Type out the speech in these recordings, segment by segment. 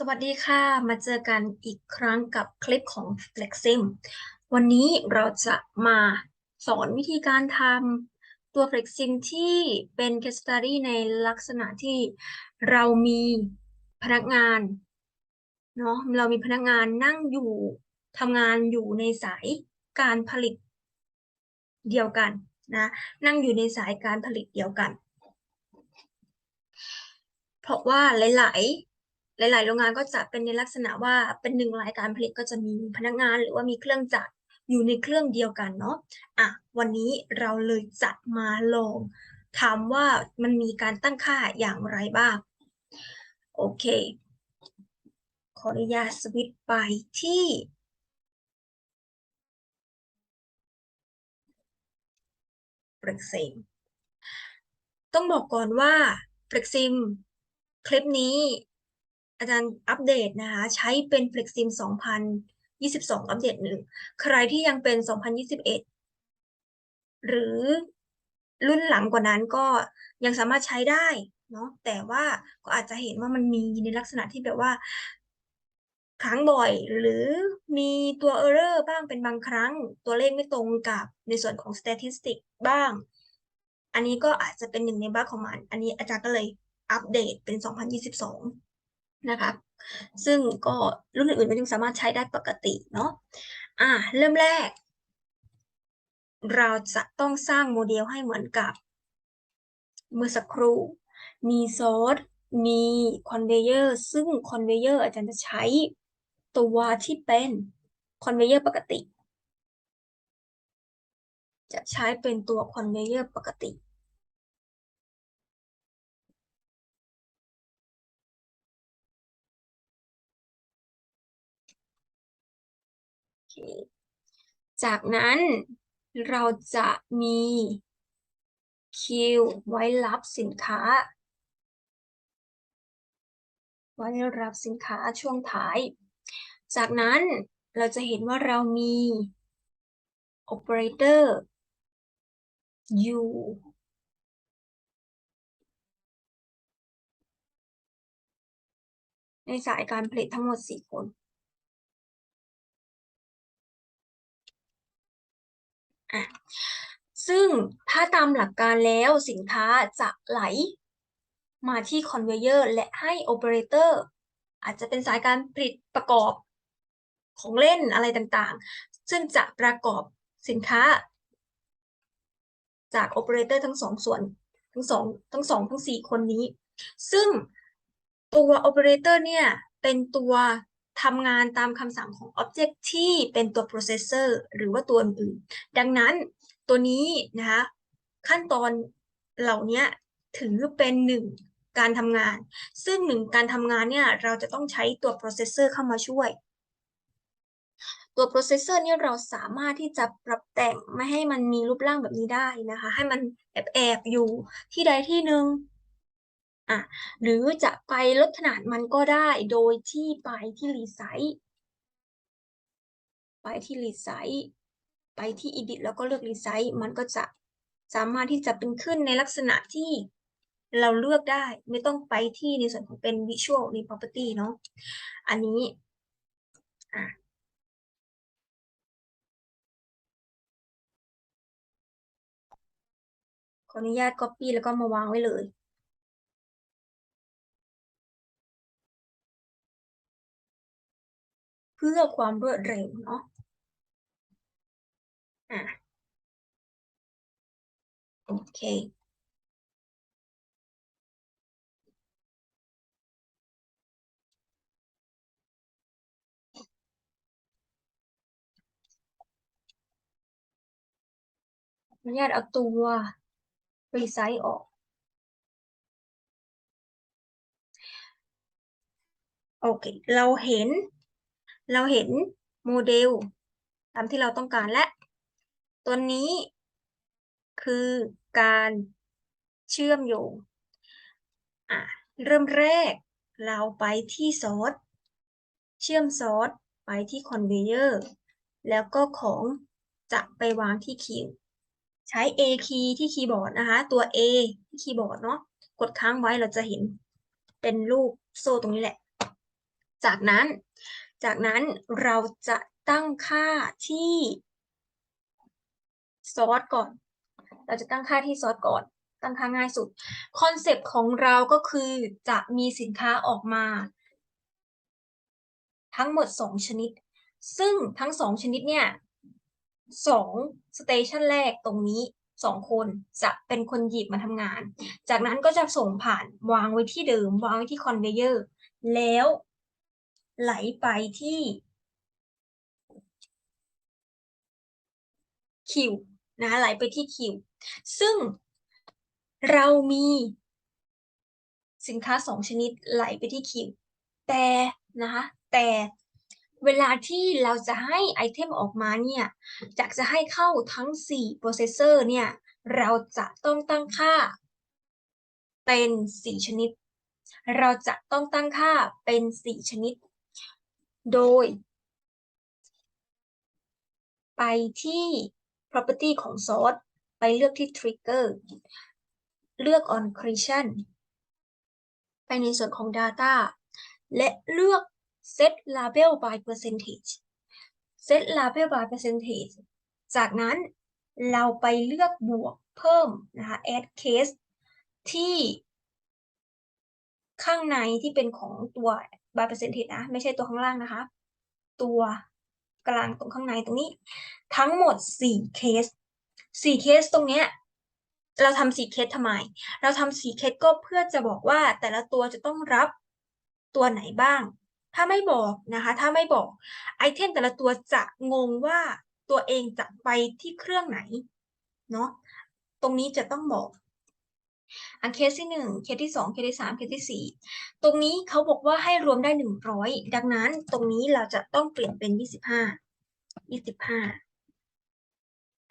สวัสดีค่ะ มาเจอกันอีกครั้งกับคลิปของ Flexim วันนี้เราจะมาสอนวิธีการทำตัว Flexim ที่เป็น case study ในลักษณะที่เรามีพนักงานเนาะเรามีพนักงานนั่งอยู่ทำงานอยู่ในสายการผลิตเดียวกันนะนั่งอยู่ในสายการผลิตเดียวกัน เพราะว่าหลาย หลาย ๆ โรงงานก็จะเป็นในลักษณะว่าเป็นหนึ่งรายการผลิตก็จะมีพนักงาน หรือว่ามีเครื่องจักรอยู่ในเครื่องเดียวกันเนาะอะวันนี้เราเลยจะมาลองถามว่ามันมีการตั้งค่าอย่างไรบ้าง โอเค ขออนุญาตสวิตไปที่ Flexim ต้องบอกก่อนว่า Flexim คลิปนี้ อาจารย์อัปเดตนะคะ ใช้เป็น Flexim 2022 อัปเดตหนึ่งใครที่ยังเป็น 2021 หรือรุ่นหลังกว่านั้นก็ยังสามารถใช้ได้เนาะแต่ว่าก็อาจจะเห็นว่ามันมีในลักษณะที่แบบว่าค้งบ่อยหรือมีตัว error บ้างเป็นบางครั้ง ตัวเลขไม่ตรงกับในส่วนของ statistic บ้าง อันนี้ก็อาจจะเป็นหนึ่งในบั๊กของมัน อันนี้อาจารย์ก็เลยอัปเดตเป็น 2022 นะคะซึ่งก็รุ่นอื่นๆก็ยังสามารถใช้ได้ปกติเนาะอะเริ่มแรก เราจะต้องสร้างโมเดลให้เหมือนกับ เมื่อสักครู่ มีซอสมีคอนเวเยอร์ซึ่งคอนเวเยอร์อาจารย์จะใช้ตัวที่เป็นคอนเวเยอร์ปกติ จะใช้เป็นตัวคอนเวเยอร์ปกติ จากนั้นเราจะมีคิวไว้รับสินค้า ไว้รับสินค้าช่วงท้าย จากนั้นเราจะเห็นว่าเรามี operator อยู่ในสายการผลิตทั้งหมด 4 คน ซึ่งถ้าตามหลักการแล้วสินค้าจะไหล มาที่คอนเวเยอร์และให้โอเปอเรเตอร์อาจจะเป็นสายการผลิตประกอบของเล่นอะไรต่างๆ ซึ่งจะประกอบสินค้า จากโอเปอเรเตอร์ทั้งสองส่วนทั้งสองทั้งสองทั้งสี่คนนี้ ซึ่งตัวโอเปอเรเตอร์เนี่ยเป็นตัว ทำงานตามคำสั่งของ Object ที่เป็นตัว processor หรือว่าตัวอื่น ดังนั้นตัวนี้นะคะขั้นตอนเหล่านี้ถือเป็นหนึ่งการทำงาน ซึ่งหนึ่งการทำงานเนี่ยเราจะต้องใช้ตัว processor เข้ามาช่วย ตัว processor เนี่ยเราสามารถที่จะปรับแต่งไม่ให้มันมีรูปร่างแบบนี้ได้นะคะ ให้มันแอบแอบอยู่ที่ใดที่หนึ่ง อะหรือจะไปลดขนาดมันก็ได้โดยที่ไปที่รีไซต์ไปที่รีไซต์ไปที่ edit แล้วก็เลือกรีไซต์มันก็จะสามารถที่จะเป็นขึ้นในลักษณะที่เราเลือกได้ไม่ต้องไปที่ในส่วนของเป็น visual ใน property เนาะอันนี้อะขออนุญาต copy แล้วก็มาวางไว้เลย พื่อความรวดเร็วเนาะอะโอเคออนุญาตเอาตัวรีไซต์ออก โอเค เราเห็น เราเห็นโมเดลตามที่เราต้องการและ ตัวนี้คือการเชื่อมโยงอะเริ่มแรกเราไปที่ซอสเชื่อมซอสไปที่คอนเวเยอร์แล้วก็ของจะไปวางที่คิวใช้ A key ที่คีย์บอร์ดนะคะ ตัว A ที่คีย์บอร์ดเนาะกดค้างไว้เราจะเห็นเป็นรูปโซ่ตรงนี้แหละ จากนั้น จากนั้นเราจะตั้งค่าที่ซอสก่อน เราจะตั้งค่าที่ซอสก่อน ตั้งค่าง่ายสุด คอนเซปต์ของเราก็คือจะมีสินค้าออกมา ทั้งหมดสองชนิด ซึ่งทั้งสองชนิดเนี่ยสองสเตชันแรกตรงนี้สองคนจะเป็นคนหยิบมาทำงาน จากนั้นก็จะส่งผ่านวางไว้ที่เดิม วางไว้ที่คอนเวเยอร์ แล้ว ไหลไปที่คิวนะไหลไปที่คิว ซึ่งเรามีสินค้าสองชนิดไหลไปที่คิว แต่นะคะแต่เวลาที่เราจะให้ไอเทมออกมาเนี่ยจากจะให้เข้าทั้ง 4 processor เนี่ย เราจะต้องตั้งค่าเป็น 4 ชนิด เราจะต้องตั้งค่าเป็น 4 ชนิด โดย ไปที่ property ของ source ไปเลือกที่ trigger เลือก on creation ไปในส่วนของ data และเลือก set label by percentage set label by percentage จากนั้นเราไปเลือกบวกเพิ่มนะคะ add case ที่ข้างในที่เป็นของตัว by percentage นะ ไม่ใช่ตัวข้างล่างนะคะ ตัวกลางตรงข้างในตรงนี้ ทั้งหมด4เคส4เคสตรงเนี้ยเราทำ4เคสทำไม เราทำ4เคสก็เพื่อจะบอกว่าแต่ละตัวจะต้องรับตัวไหนบ้าง ถ้าไม่บอกนะคะ ถ้าไม่บอกไอเทมแต่ละตัวจะงงว่าตัวเองจะไปที่เครื่องไหน เนาะ ตรงนี้จะต้องบอก อันเคสที่หนึ่งเคสที่สองเคสที่สามเคสที่สี่ตรงนี้เขาบอกว่าให้รวมได้หนึ่งร้อยดังนั้นตรงนี้เราจะต้องเปลี่ยนเป็นยี่สิบห้ายี่สิบห้า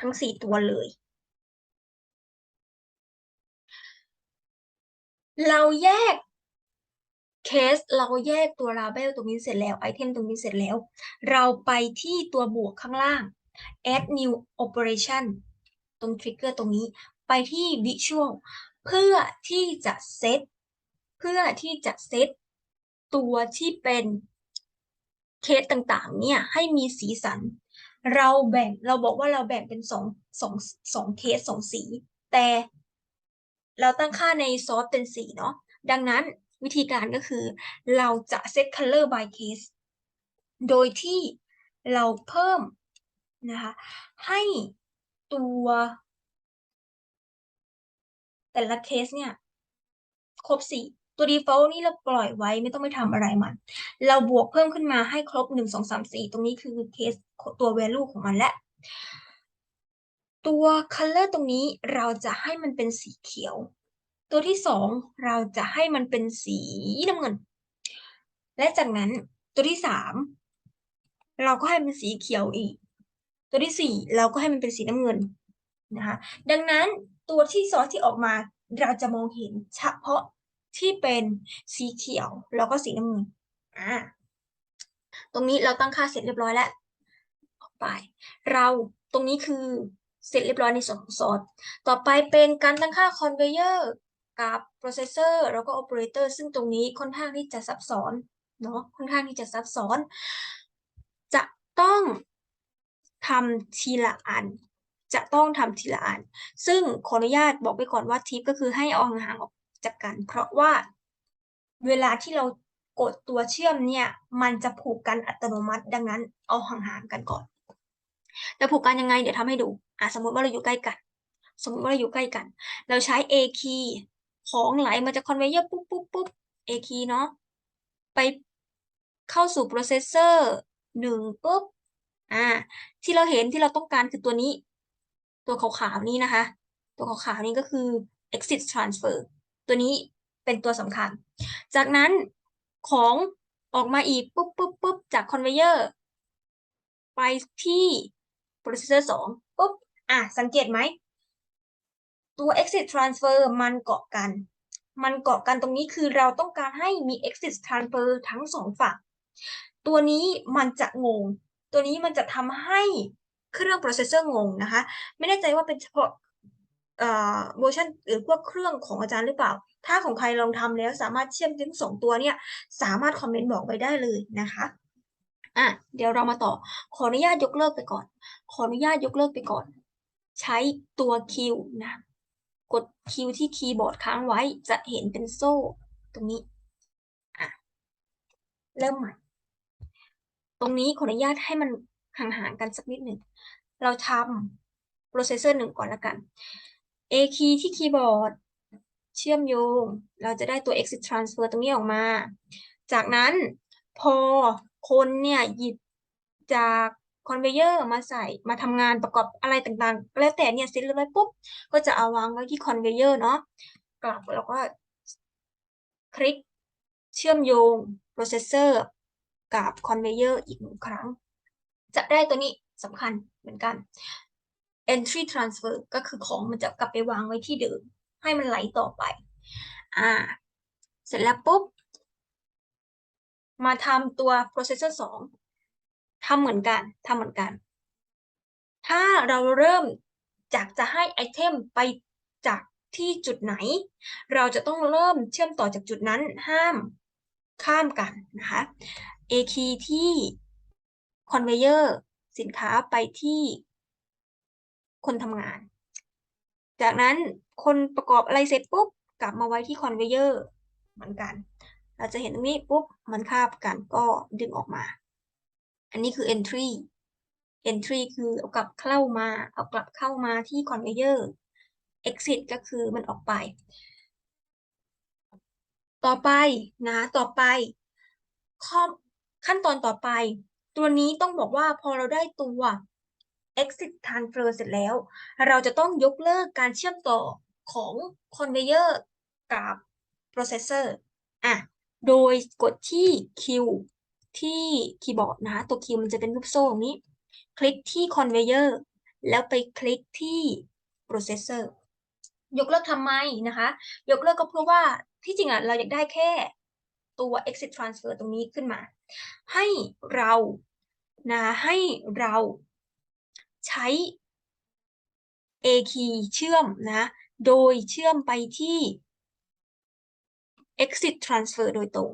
ทั้งสี่ตัวเลย เราแยกเคสเราแยกตัว label ตรงนี้เสร็จแล้วไอเทมตรงนี้เสร็จแล้ว เราไปที่ตัวบวกข้างล่าง add new operation ตรง trigger ตรงนี้ไปที่ visual เพื่อที่จะเซตเพื่อที่จะเซตตัวที่เป็นเคสต่างๆ เนี่ยให้มีสีสัน เราแบ่งเราบอกว่าเราแบ่งเป็นสองสองสองเคสสองสี แต่เราตั้งค่าในซอสเป็นสีเนาะดังนั้นวิธีการก็คือ เราจะเซต color by case โดยที่เราเพิ่มนะคะให้ตัว แต่ละเคสเนี่ย ครบสี่ตัว default นี่เราปล่อยไว้ไม่ต้องไปทำอะไรมัน เราบวกเพิ่มขึ้นมาให้ครบหนึ่งสองสามสี่ตรงนี้คือเคสตัว value ของมันและ ตัว color ตรงนี้เราจะให้มันเป็นสีเขียว ตัวที่สองเราจะให้มันเป็นสีน้ำเงิน และจากนั้นตัวที่สามเราก็ให้มันเป็นสีเขียวอีก ตัวที่สี่เราก็ให้มันเป็นสีน้ำเงินนะคะ ดังนั้น ตัวที่ซอสที่ออกมาเราจะมองเห็นเฉพาะที่เป็นสีเขียวแล้วก็สีน้ำเงินอ่าตรงนี้เราตั้งค่าเสร็จเรียบร้อยแล้วออกไป เราตรงนี้คือเสร็จเรียบร้อยในส่วนของซอสต่อไปเป็นการตั้งค่าคอนเวเยอร์กับโปรเซสเซอร์แล้วก็โอเปอเรเตอร์ซึ่งตรงนี้ค่อนข้างที่จะซับซ้อนเนาะค่อนข้างที่จะซับซ้อน จะต้องทำทีละอัน จะต้องทำทีละอัน ซึ่งขออนุญาตบอกไปก่อนว่าทิปก็คือให้เอาห่างออกจากกัน เพราะว่าเวลาที่เรากดตัวเชื่อมเนี่ย มันจะผูกกันอัตโนมัติ ดังนั้นเอาห่างๆกันก่อน แต่ผูกกันยังไงเดี๋ยวทำให้ดูอะสมมติว่าเราอยู่ใกล้กัน สมมติว่าเราอยู่ใกล้กัน เราใช้ A key ของไหลมาจากคอนเวเยอร์ปุ๊บปุ๊บปุ๊บ A key เนาะไปเข้าสู่โปรเซสเซอร์หนึ่งปุ๊บอ่าที่เราเห็นที่เราต้องการคือตัวนี้ ตัวขาวๆนี้นะคะ ตัวขาวๆนี้ก็คือ exit transfer ตัวนี้เป็นตัวสำคัญ จากนั้นของออกมาอีกปุ๊บปุ๊บปุ๊บจากคอนเวเยอร์ไปที่โปรเซสเซอร์สองปุ๊บ อะ สังเกตไหม ตัว exit transfer มันเกาะกัน มันเกาะกันตรงนี้คือเราต้องการให้มี exit transfer ทั้งสองฝั่ง ตัวนี้มันจะงง ตัวนี้มันจะทำให้ เครื่อง processor งงนะคะ ไม่แน่ใจว่าเป็นเฉพาะเอ่อเวอร์ชันหรือพวกเครื่องของอาจารย์หรือเปล่า ถ้าของใครลองทำแล้วสามารถเชื่อมทั้งสองตัวเนี่ยสามารถคอมเมนต์บอกไว้ได้เลยนะคะอะเดี๋ยวเรามาต่อ ขออนุญาตยกเลิกไปก่อน ขออนุญาตยกเลิกไปก่อน ใช้ตัวคิวนะ กดคิวที่คีย์บอร์ดค้างไว้จะเห็นเป็นโซ่ตรงนี้อะเริ่มใหม่ ตรงนี้ขออนุญาตให้มัน ห่างๆกันสักนิดหนึ่ง เราทำ processor หนึ่งก่อนละกัน A key ที่คีย์บอร์ดเชื่อมโยง เราจะได้ตัว exit transfer ตรงนี้ออกมา จากนั้นพอคนเนี่ยหยิบจากคอนเวเยอร์มาใส่มาทำงานประกอบอะไรต่างๆ แล้วแต่เนี่ยเสร็จเรียบร้อยปุ๊บ ก็จะเอาวางไว้ที่คอนเวเยอร์เนาะกลับแล้วก็คลิกเชื่อมโยง processor กับคอนเวเยอร์อีกหนึ่งครั้ง จะได้ตัวนี้สำคัญเหมือนกัน entry transfer ก็คือของมันจะกลับไปวางไว้ที่เดิม ให้มันไหลต่อไป อ่า เสร็จแล้วปุ๊บ มาทำตัว processor 2ทำเหมือนกันทำเหมือนกัน ถ้าเราเริ่มจากจะให้ไอเทมไปจากที่จุดไหน เราจะต้องเริ่มเชื่อมต่อจากจุดนั้นห้ามข้ามกันนะคะ A key ที่ conveyor สินค้าไปที่คนทำงาน จากนั้นคนประกอบอะไรเสร็จปุ๊บกลับมาไว้ที่ conveyor เหมือนกัน เราจะเห็นตรงนี้ปุ๊บมันคาบกันก็ดึงออกมา อันนี้คือ entry entry คือเอากลับเข้ามา เอากลับเข้ามาที่ conveyor exit ก็คือมันออกไป ต่อไปนะ ต่อไปขั้นตอนต่อไป ตัวนี้ต้องบอกว่าพอเราได้ตัว exit transfer เสร็จแล้ว เราจะต้องยกเลิกการเชื่อมต่อของ conveyor กับ processor อะ โดยกดที่ Q ที่คีย์บอร์ดนะคะตัว Q มันจะเป็นรูปโซ่ตรงนี้ คลิกที่ conveyor แล้วไปคลิกที่ processor ยกเลิกทำไมนะคะ ยกเลิกก็เพราะว่าที่จริงอะเราอยากได้แค่ตัว exit transfer ตรงนี้ขึ้นมา ให้เรา นะให้เราใช้ A key เชื่อมนะโดยเชื่อมไปที่ exit transfer โดยตรง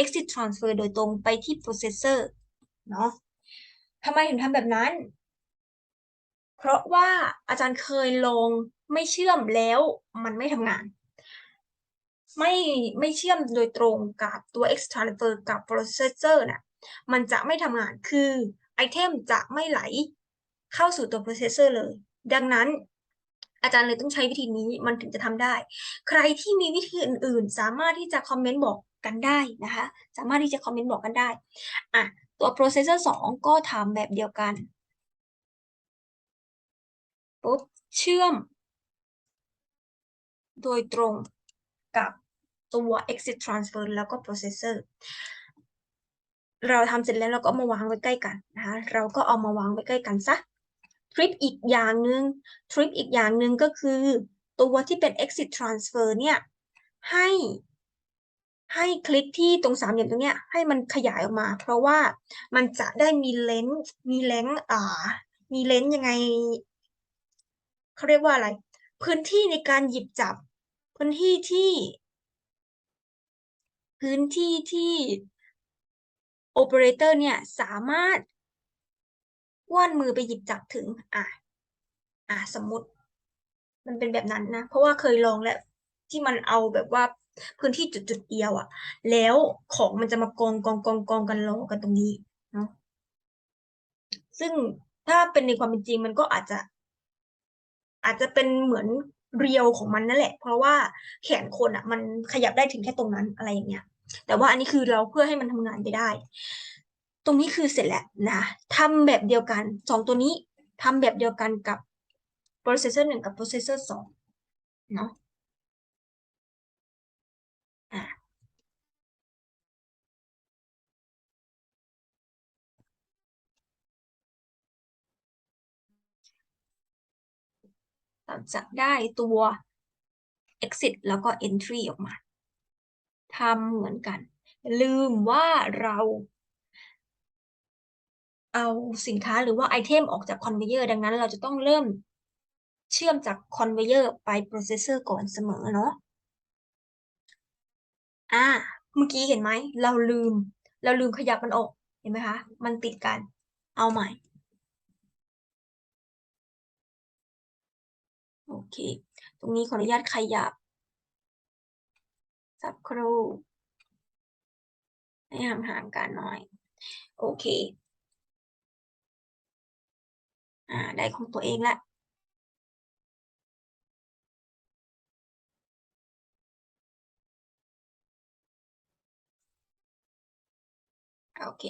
exit transfer โดยตรงไปที่ processor เนาะทำไมถึงทำแบบนั้น เพราะว่าอาจารย์เคยลองไม่เชื่อมแล้วมันไม่ทำงาน ไม่ไม่เชื่อมโดยตรงกับตัว exit transfer กับ processor น่ะ มันจะไม่ทำงานคือไอเทมจะไม่ไหลเข้าสู่ตัว processor เลย ดังนั้นอาจารย์เลยต้องใช้วิธีนี้มันถึงจะทำได้ ใครที่มีวิธีอื่นๆ สามารถที่จะคอมเมนต์บอกกันได้นะคะ สามารถที่จะคอมเมนต์บอกกันได้อะตัว processor 2 ก็ทำแบบเดียวกันปุ๊บเชื่อม โดยตรงกับตัว exit transfer แล้วก็ processor เราทำเสร็จแล้วเราก็มาวางไว้ใกล้กันนะคะเราก็เอามาวางไว้ใกล้กันซะทริคอีกอย่างหนึ่งทริคอีกอย่างหนึ่งก็คือตัวที่เป็น exit transfer เนี่ยให้ให้คลิกที่ตรงสามเหลี่ยมตรงเนี้ยให้มันขยายออกมา เพราะว่ามันจะได้มีเลนส์มีเลนส์อ่ามีเลนส์ยังไงเขาเรียกว่าอะไร พื้นที่ในการหยิบจับ พื้นที่ที่ พื้นที่ที่ โอเปอเรเตอร์เนี่ยสามารถว่านมือไปหยิบจับถึง อะ อะสมมติ มันเป็นแบบนั้นนะ เพราะว่าเคยลองแล้วที่มันเอาแบบว่าพื้นที่จุดจุดเดียวอะแล้วของมันจะมากองกองกองกองกันรอกันตรงนี้เนาะซึ่งถ้าเป็นในความเป็นจริงมันก็อาจจะ อาจจะเป็นเหมือนเรียวของมันนั่นแหละ เพราะว่าแขนคนอะมันขยับได้ถึงแค่ตรงนั้นอะไรอย่างเงี้ย แต่ว่าอันนี้คือเราเพื่อให้มันทำงานไปได้ ตรงนี้คือเสร็จแล้วนะทำแบบเดียวกันสองตัวนี้ทำแบบเดียวกันกับ processor หนึ่งกับ processor สองเนาะอะเราจะได้ตัว exit แล้วก็ entry ออกมา ทำเหมือนกัน ลืมว่าเราเอาสินค้าหรือว่าไอเทมออกจากคอนเวเยอร์ดังนั้นเราจะต้องเริ่มเชื่อมจากคอนเวเยอร์ไปโปรเซสเซอร์ก่อนเสมอเนาะอ่า เมื่อกี้เห็นไหม เราลืม เราลืมขยับมันออก เห็นไหมคะ มันติดกัน เอาใหม่ โอเค ตรงนี้ขออนุญาตขยับ สักครู่ให้ห่างๆกันหน่อย โอเค อ่า ได้ของตัวเองละโอเค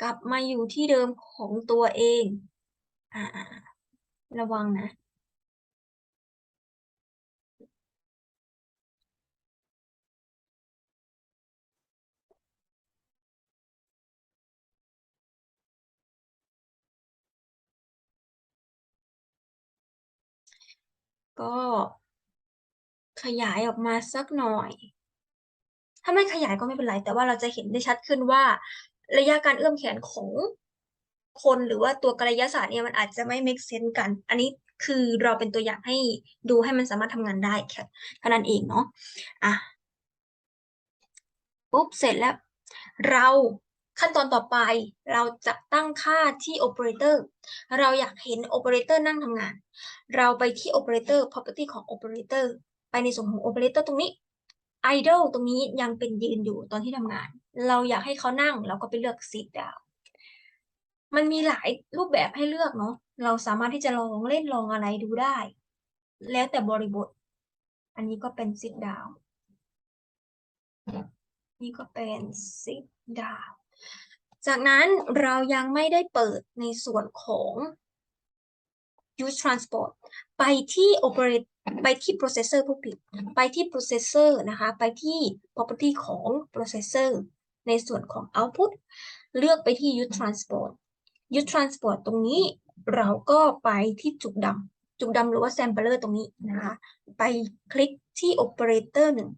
กลับมาอยู่ที่เดิมของตัวเอง อ่าอ่าอ่าระวังนะ ก็ขยายออกมาสักหน่อย ถ้าไม่ขยายก็ไม่เป็นไร แต่ว่าเราจะเห็นได้ชัดขึ้นว่า ระยะการเอื้อมแขนของคนหรือว่าตัวกลยศาสตร์เนี่ยมันอาจจะไม่ make sense กัน อันนี้คือเราเป็นตัวอย่างให้ดูให้มันสามารถทำงานได้แค่เท่านั้นเองเนาะ อะ ปุ๊บ เสร็จแล้ว เรา ขั้นตอนต่อไปเราจะตั้งค่าที่ operator เราอยากเห็น operator นั่งทำงาน เราไปที่ operator property ของ operator ไปในส่วนของ operator ตรงนี้ idle ตรงนี้ยังเป็นยืนอยู่ตอนที่ทำงาน เราอยากให้เขานั่งเราก็ไปเลือก sit down มันมีหลายรูปแบบให้เลือกเนาะเราสามารถที่จะลองเล่นลองอะไรดูได้ แล้วแต่บริบท อันนี้ก็เป็น sit down นี่ก็เป็น sit down จากนั้นเรายังไม่ได้เปิดในส่วนของ use transport ไปที่ operate ไปที่ processor ผู้ผิด ไปที่ processor นะคะ ไปที่ property ของ processor ในส่วนของ output เลือกไปที่ use transport use transport ตรงนี้เราก็ไปที่จุกดำ จุกดำหรือว่า sampler ตรงนี้นะคะ ไปคลิกที่ operator หนึ่ง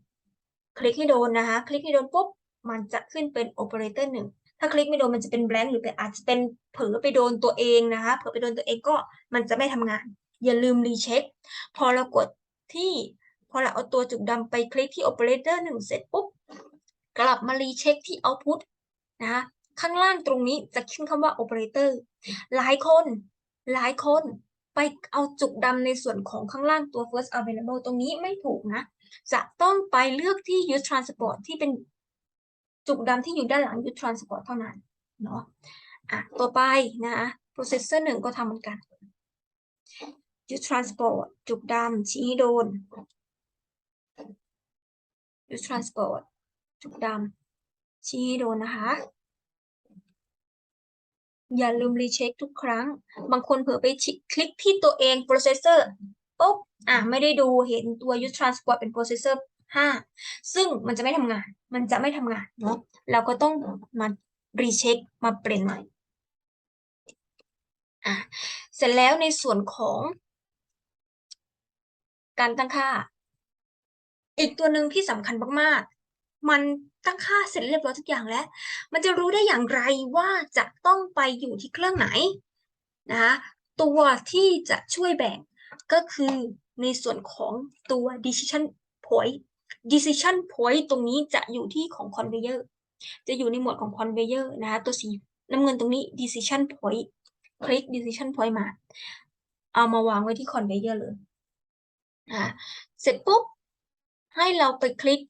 คลิกให้โดนนะคะ คลิกให้โดนปุ๊บ มันจะขึ้นเป็น operator หนึ่งถ้าคลิกไม่โดนมันจะเป็น blank หรือเป็นอาจจะเป็นเผลอไปโดนตัวเองนะคะเผลอไปโดนตัวเองก็มันจะไม่ทำงาน อย่าลืมรีเช็ค พอเรากดที่พอเราเอาตัวจุกดำไปคลิกที่ operator หนึ่งเสร็จปุ๊บกลับมารีเช็คที่ output นะคะข้างล่างตรงนี้จะขึ้นคำว่า operator หลายคน หลายคนไปเอาจุกดำในส่วนของข้างล่างตัว first available ตรงนี้ไม่ถูกนะ จะต้องไปเลือกที่ use transport ที่เป็น จุกดำที่อยู่ด้านหลัง use transport เท่านั้นเนาะอะต่อไปนะ processor หนึ่งก็ทำเหมือนกัน use transport จุกดำชี้โดน use transport จุกดำชี้โดนนะคะอย่าลืมรีเช็คทุกครั้ง บางคนเผลอไปคลิกที่ตัวเอง processor ปุ๊บ อะ ไม่ได้ดูเห็นตัว use transport เป็น processor 5ซึ่ งมันจะไม่ทำงาน มันจะไม่ทำงานเนาะเราก็ต้องมารีเช็คมาเปลี่ยนใหม่อะเสร็จแล้วในส่วนของ การตั้งค่า อีกตัวหนึ่งที่สำคัญมากๆ มันตั้งค่าเสร็จเรียบร้อยทุกอย่างแล้ว มันจะรู้ได้อย่างไรว่าจะต้องไปอยู่ที่เครื่องไหนนะคะตัวที่จะช่วยแบ่งก็คือในส่วนของตัว decision point decision point ตรงนี้จะอยู่ที่ของ conveyor จะอยู่ในหมวดของ conveyor นะคะตัวสีน้ำเงินตรงนี้ decision point คลิก decision point มา เอามาวางไว้ที่ conveyor เลยอ่าเสร็จปุ๊บ ให้เราไปคลิก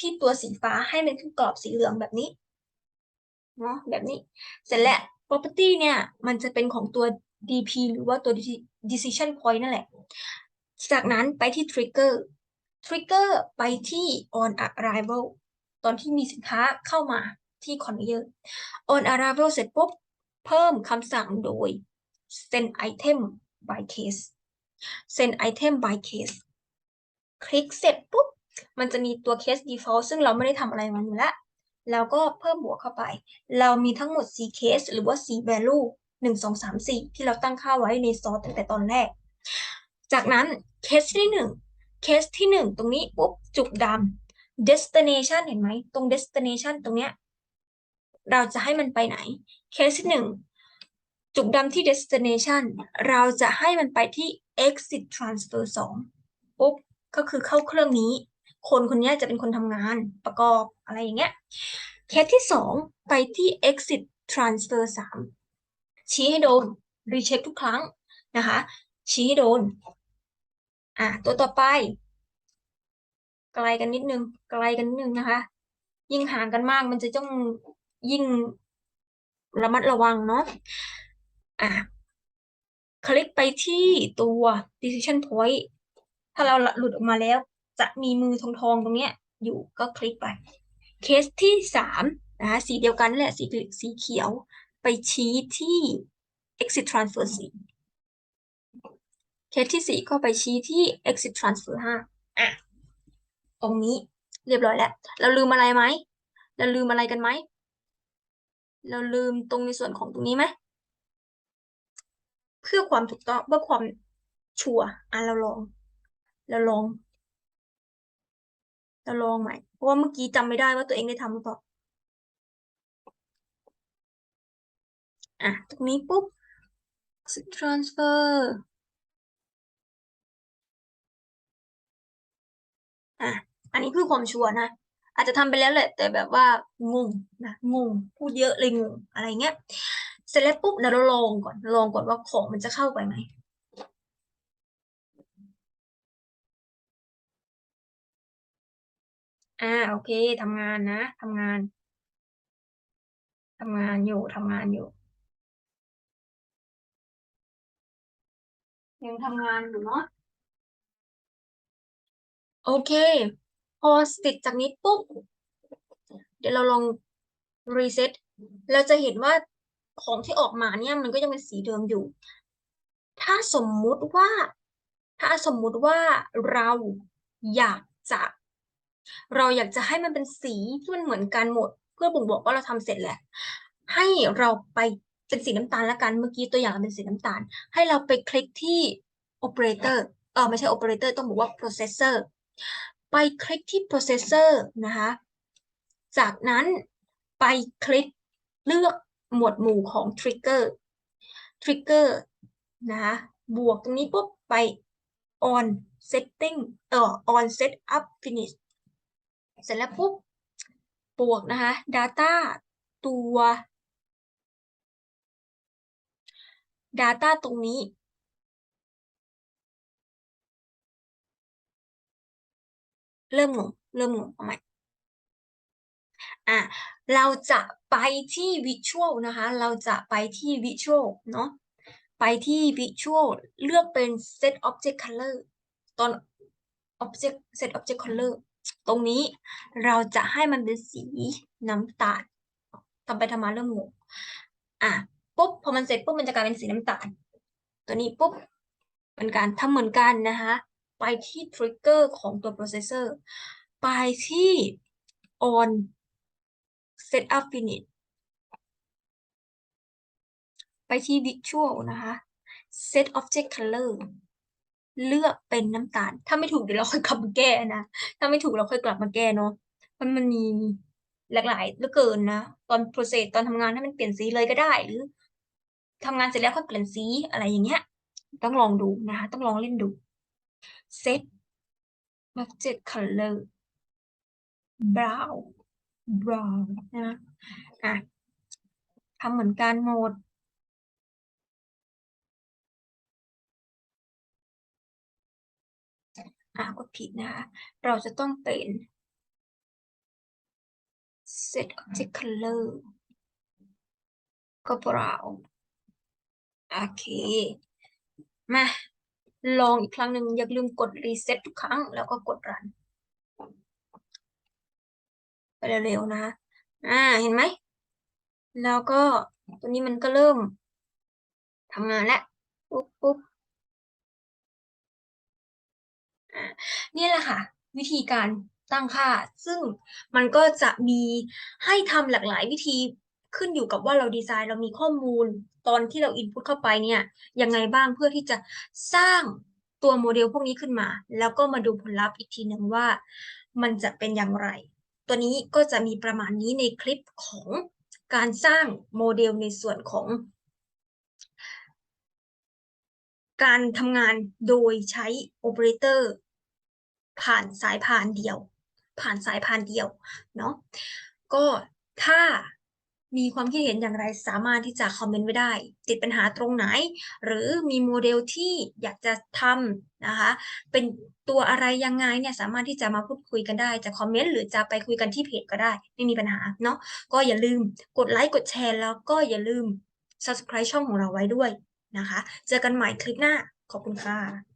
ที่ตัวสีฟ้าให้มันขึ้นกรอบสีเหลืองแบบนี้เนาะแบบนี้ เสร็จแล้ว property เนี่ยมันจะเป็นของตัว DP หรือว่าตัว decision point นั่นแหละ จากนั้นไปที่ trigger trigger ไปที่ on arrival ตอนที่มีสินค้าเข้ามาที่ conveyor on arrival เสร็จปุ๊บ เพิ่มคำสั่งโดย send item by case send item by case คลิกเสร็จปุ๊บ มันจะมีตัว case default ซึ่งเราไม่ได้ทำอะไรมันอยู่แล้วเราก็เพิ่มบวกเข้าไป เรามีทั้งหมด 4 case หรือว่า 4 value 1 2 3 4 ที่เราตั้งค่าไว้ในซอสตั้งแต่ตอนแรก จากนั้นเคสที่ 1 เคสที่1ตรงนี้ปุ๊บจุกดำ destination เห็นไหมตรง destination ตรงเนี้ยเราจะให้มันไปไหน เคสที่1จุกดำที่ destination เราจะให้มันไปที่ exit transfer 2ปุ๊บก็คือเข้าเครื่องนี้ คนคนนี้จะเป็นคนทำงานประกอบอะไรอย่างเงี้ย เคสที่สองไปที่ exit transfer สามชี้ให้โดนรีเช็คทุกครั้งนะคะ ชี้ให้โดน อะตัวต่อไป ไกลกันนิดนึง ไกลกันนิดนึงนะคะ ยิ่งห่างกันมากมันจะต้องยิ่งระมัดระวังเนาะอะคลิกไปที่ตัว decision point ถ้าเราหลุดออกมาแล้ว จะมีมือทองทองตรงเนี้ย อยู่ก็คลิกไป เคสที่สามนะคะสีเดียวกันแหละสีสีเขียว ไปชี้ที่ exit transfer 4 ทสที่ 4 ก็ไปชี้ที่ exit transfer 5อะตรงนี้เรียบร้อยแล้ว เราลืมอะไรไหม เราลืมอะไรกันไหม เราลืมตรงในส่วนของตรงนี้ไหม เพื่อความถูกต้องเพื่อความชัวร์อะเราลอง เราลอง เราลองใหม่ เพราะว่าเมื่อกี้จำไม่ได้ว่าตัวเองได้ทำหรือเปล่า อะ ตรงนี้ปุ๊บ transfer อะอันนี้เพื่อความชัวร์นะ อาจจะทำไปแล้วแหละ แต่แบบว่างงนะงงพูดเยอะเลยงงอะไรเงี้ย เสร็จแล้วปุ๊บเดี๋ยวเราลองก่อนลองก่อนว่าของมันจะเข้าไปไหมอ่าโอเคทำงานนะทำงานทำงานอยู่ทำงานอยู่ ยังทำงานอยู่เนาะ โอเค พอติดจากนี้ปุ๊บ เดี๋ยวเราลองรีเซ็ตเราจะเห็นว่าของที่ออกมาเนี่ยมันก็ยังเป็นสีเดิมอยู่ ถ้าสมมุติว่า ถ้าสมมุติว่าเราอยากจะ เราอยากจะให้มันเป็นสีที่มันเหมือนกันหมด เพื่อบ่งบอกว่าเราทำเสร็จแล้ว ให้เราไปเป็นสีน้ำตาลล้วกัน เมื่อกี้ตัวอย่างเป็นสีน้ำตาล ให้เราไปคลิกที่ operator เออไม่ใช่ operator ต้องบอกว่า processor ไปคลิกที่ processor นะคะ จากนั้นไปคลิกเลือกหมวดหมู่ของ trigger trigger นะคะบวกตรงนี้ปุ๊บไป on setting เอ่อ on setup finish เสร็จแล้วปุ๊บบวกนะคะ data ตัว data ตรงนี้ เริ่มงงเริ่มงงเอาใหม่อะเราจะไปที่ visual นะคะ เราจะไปที่ visual เนาะไปที่ visual เลือกเป็น set object color ตอน object set object color ตรงนี้เราจะให้มันเป็นสีน้ำตาลทำไปทำมาเริ่มงงอะปุ๊บพอมันเสร็จปุ๊บมันจะกลายเป็นสีน้ำตาล ตัวนี้ปุ๊บเหมือนกันทำเหมือนกันนะคะ ไปที่ trigger ของตัว processor ไปที่ on setup finish ไปที่ visual นะคะ set object color เลือกเป็นน้ำตาล ถ้าไม่ถูกเดี๋ยวเราค่อยกลับมาแก้นะ ถ้าไม่ถูกเราค่อยกลับมาแก้เนาะ มันมันมีหลากหลายเหลือเกินนะ ตอน process ตอนทำงานให้มันเปลี่ยนสีเลยก็ได้ หรือทำงานเสร็จแล้วค่อยเปลี่ยนสีอะไรอย่างเงี้ย ต้องลองดูนะคะ ต้องลองเล่นดู set object color brown brown นะอะทำเหมือนกันหมดอ่ากดผิดนะคะเราจะต้องเป็น set object color ก็ brown โอเค มา ลองอีกครั้งหนึ่งอย่าลืมกด reset ทุกครั้ง แล้วก็กด run ไปเร็วๆนะ อ่า เห็นไหม แล้วก็ตัวนี้มันก็เริ่มทำงานแล้ว ปุ๊บปุ๊บอ่านี่แหละค่ะ วิธีการตั้งค่า ซึ่งมันก็จะมีให้ทำหลากหลายวิธี ขึ้นอยู่กับว่าเราดีไซน์เรามีข้อมูล ตอนที่เราอินพุตเข้าไปเนี่ยยังไงบ้างเพื่อที่จะสร้างตัวโมเดลพวกนี้ขึ้นมา แล้วก็มาดูผลลัพธ์อีกทีหนึ่งว่า มันจะเป็นอย่างไร ตัวนี้ก็จะมีประมาณนี้ในคลิปของการสร้างโมเดลในส่วนของ การทำงานโดยใช้โอเปอเรเตอร์ผ่านสายพานเดียว ผ่านสายพานเดียวเนาะก็ถ้า มีความคิดเห็นอย่างไรสามารถที่จะคอมเมนต์ไว้ได้ ติดปัญหาตรงไหน หรือมีโมเดลที่อยากจะทำนะคะ เป็นตัวอะไรยังไงเนี่ยสามารถที่จะมาพูดคุยกันได้จะคอมเมนต์หรือจะไปคุยกันที่เพจก็ได้ ไม่มีปัญหาเนาะก็อย่าลืมกดไลค์กดแชร์แล้วก็อย่าลืม subscribe ช่องของเราไว้ด้วยนะคะ เจอกันใหม่คลิปหน้าขอบคุณค่ะ